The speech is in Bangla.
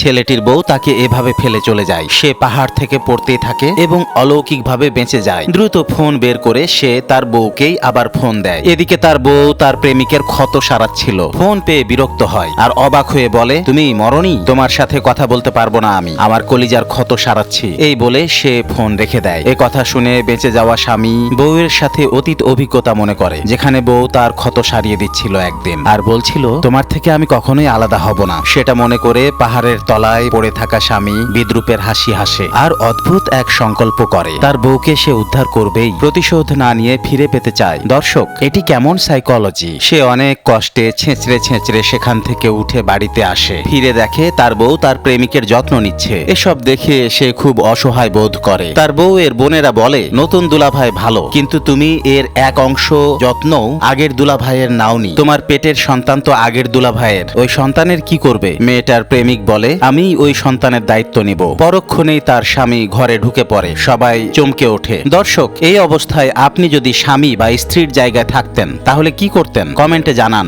ছেলেটির বউ তাকে এভাবে ফেলে চলে যায়। সে পাহাড় থেকে পড়তেই থাকে এবং অলৌকিকভাবে বেঁচে যায়। দ্রুত ফোন বের করে সে তার বউকেই আবার ফোন দেয়। এদিকে তার বউ তার প্রেমিকের ক্ষত সারাচ্ছিল। ফোন পেয়ে বিরক্ত হয় আর অবাক হয়ে বলে, তুমি মরণি তোমার সাথে কথা বলতে পারব না আমি। আমার কলিজার ক্ষত সারাচ্ছি। এই বলে সে ফোন রেখে দেয়। এ কথা শুনে বেঁচে যাওয়া স্বামী বউয়ের সাথে অতীত অভিজ্ঞতা মনে করে, যেখানে বউ তার ক্ষত সারিয়ে দিচ্ছিল একদিন। আর বলছিল, তোমার থেকে আমি কখনোই আলাদা হব না। সেটা মনে করে পাহাড়ের তলায় পড়ে থাকা স্বামী বিদ্রুপের হাসি হাসে আর অদ্ভুত এক সংকল্প করে। তার বউকে সে উদ্ধার করবেই, প্রতিশোধ না নিয়ে ফিরে পেতে চায়। দর্শক, এটি কেমন সাইকোলজি সে অনেক কষ্টে ছেঁচড়ে ছেঁচড়ে সেখান থেকে উঠে বাড়িতে আসে। ফিরে দেখে তার বউ তার প্রেমিকের যত্ন নিচ্ছে। এসব দেখে সে খুব অসহায় বোধ করে। তার বউ এর বোনেরা বলে, নতুন দুলাভাই ভালো, কিন্তু তুমি এর এক অংশ যত্ন আগের দুলাভাইয়ের নাওনি। তোমার পেটের সন্তান তো আগের দুলাভাইয়ের। ওই সন্তানের কি করবে? মেয়েটার প্রেমিক বলে আমি ওই সন্তানের দায়িত্ব নিব। পরক্ষণেই তার স্বামী ঘরে ঢুকে পড়ে, সবাই চমকে ওঠে। দর্শক, এই অবস্থায় আপনি যদি স্বামী বা স্ত্রীর জায়গায় থাকতেন, তাহলে কি করতেন? কমেন্টে জানান।